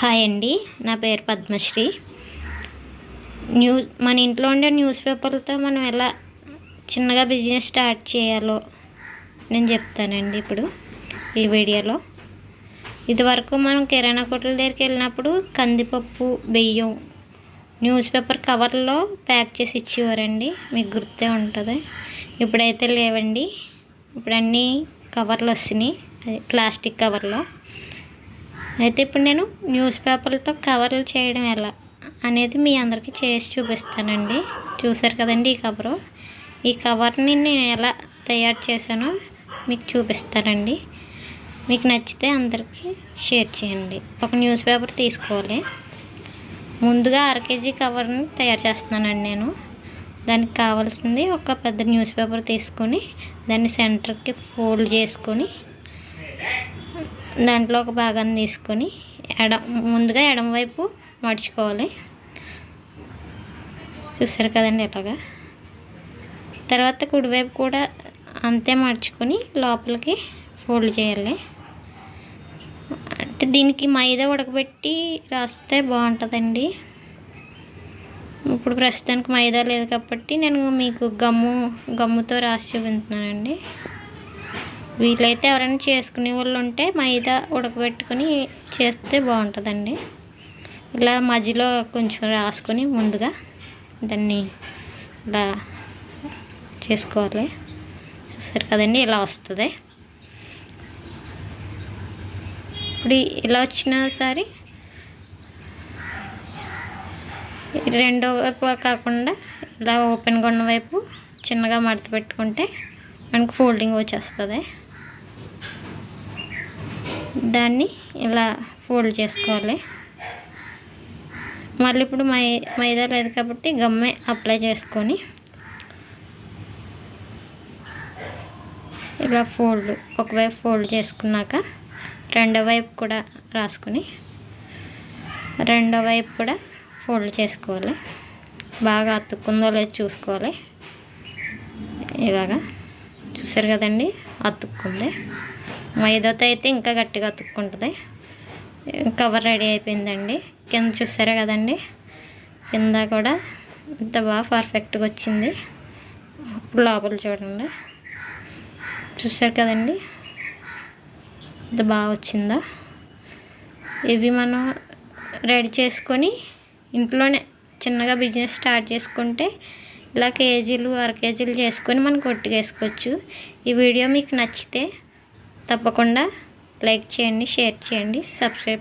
Hi అండి నా పేరు పద్మశ్రీ. న్యూస్ మన ఇంట్లో ఉండే న్యూస్ పేపర్లతో మనం ఎలా చిన్నగా బిజినెస్ స్టార్ట్ చేయాలో నేను చెప్తానండి ఇప్పుడు ఈ వీడియోలో. ఇదివరకు మనం కిరాణా కొట్ల దగ్గరికి వెళ్ళినప్పుడు కందిపప్పు బియ్యం న్యూస్ పేపర్ కవర్లో ప్యాక్ చేసి ఇచ్చేవారండి మీకు గుర్తే ఉంటుంది. ఇప్పుడైతే లేవండి ఇప్పుడు అన్నీ కవర్లు వస్తున్నాయి ప్లాస్టిక్ కవర్లో. అయితే ఇప్పుడు నేను న్యూస్ పేపర్లతో కవర్లు చేయడం ఎలా అనేది మీ అందరికీ చేసి చూపిస్తానండి. చూసారు కదండి ఈ కవరు? ఈ కవర్ని నేను ఎలా తయారు చేశానో మీకు చూపిస్తానండి. మీకు నచ్చితే అందరికీ షేర్ చేయండి. ఒక న్యూస్ పేపర్ తీసుకోవాలి. ముందుగా అర కేజీ కవర్ని తయారు చేస్తున్నానండి నేను. దానికి కావాల్సింది ఒక పెద్ద న్యూస్ పేపర్ తీసుకొని దాన్ని సెంటర్కి ఫోల్డ్ చేసుకొని దాంట్లో ఒక భాగాన్ని తీసుకొని ఎడ ముందుగా ఎడమ వైపు మడుచుకోవాలి. చూసారు కదండి ఎలాగా? తర్వాత కుడివైపు కూడా అంతే మడుచుకొని లోపలికి ఫోల్డ్ చేయాలి. అంటే దీనికి మైదా ఉడకబెట్టి రాస్తే బాగుంటుందండి. ఇప్పుడు ప్రస్తుతానికి మైదా లేదు కాబట్టి నేను మీకు గమ్ము గమ్ముతో రాసి చూపించున్నానండి వీలైతే ఎవరైనా చేసుకునే వాళ్ళు ఉంటే మైదా ఉడకబెట్టుకొని చేస్తే బాగుంటుందండి. ఇలా మధ్యలో కొంచెం రాసుకొని ముందుగా దాన్ని ఇలా చేసుకోవాలి. చూసారు కదండి ఇలా వస్తుంది. ఇప్పుడు ఇలా వచ్చినా సరే రెండో వైపు కాకుండా ఇలా ఓపెన్గా ఉన్న వైపు చిన్నగా మడత పెట్టుకుంటే మనకు ఫోల్డింగ్ వచ్చేస్తుంది. దాన్ని ఇలా ఫోల్డ్ చేసుకోవాలి. మళ్ళీ ఇప్పుడు మై మైదా లేదు కాబట్టి గమ్మే అప్లై చేసుకొని ఇలా ఫోల్డ్ ఒకవైపు ఫోల్డ్ చేసుకున్నాక రెండో వైపు కూడా రాసుకొని రెండో వైపు కూడా ఫోల్డ్ చేసుకోవాలి. బాగా అతుక్కుందో లేదో చూసుకోవాలి. ఇలాగా చూసారు కదండి? అతుక్కుంది. మైదాతో అయితే ఇంకా గట్టిగా అతుక్కుంటుంది. కవర్ రెడీ అయిపోయిందండి. కింద చూసారా కదండి? కింద కూడా ఇంత బాగా పర్ఫెక్ట్గా వచ్చింది. ఇప్పుడు లోపల చూడండి. చూసారు కదండి? ఇంత బాగా వచ్చిందా? ఇవి మనం రెడీ చేసుకొని ఇంట్లోనే చిన్నగా బిజినెస్ స్టార్ట్ చేసుకుంటే ఇలా కేజీలు అర కేజీలు చేసుకొని మనం కొట్టుకేసుకోవచ్చు. ఈ వీడియో మీకు నచ్చితే తప్పకుండా లైక్ చేయండి షేర్ చేయండి సబ్స్క్రైబ్